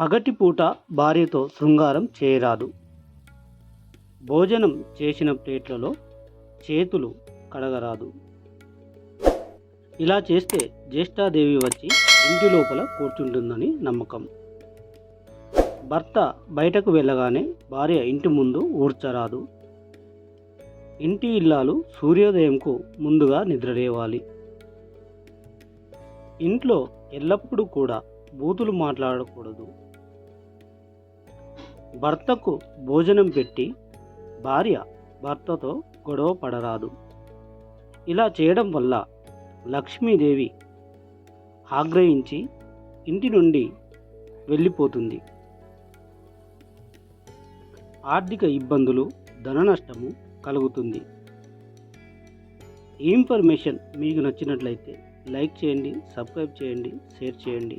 పగటిపూట భార్యతో శృంగారం చేయరాదు. భోజనం చేసిన ప్లేట్లలో చేతులు కడగరాదు. ఇలా చేస్తే జ్యేష్ఠాదేవి వచ్చి ఇంటి లోపల కూర్చుంటుందని నమ్మకం. భర్త బయటకు వెళ్ళగానే భార్య ఇంటి ముందు ఊడ్చరాదు. ఇంటి ఇల్లాలు సూర్యోదయంకు ముందుగా నిద్రలేవాలి. ఇంట్లో ఎల్లప్పుడూ కూడా బూతులు మాట్లాడకూడదు. భర్తకు భోజనం పెట్టి భార్య భర్తతో గొడవ పడరాదు. ఇలా చేయడం వల్ల లక్ష్మీదేవి ఆగ్రహించి ఇంటి నుండి వెళ్ళిపోతుంది. ఆర్థిక ఇబ్బందులు ధన నష్టము కలుగుతుంది. ఈ ఇన్ఫర్మేషన్ మీకు నచ్చినట్లయితే లైక్ చేయండి సబ్స్క్రైబ్ చేయండి షేర్ చేయండి.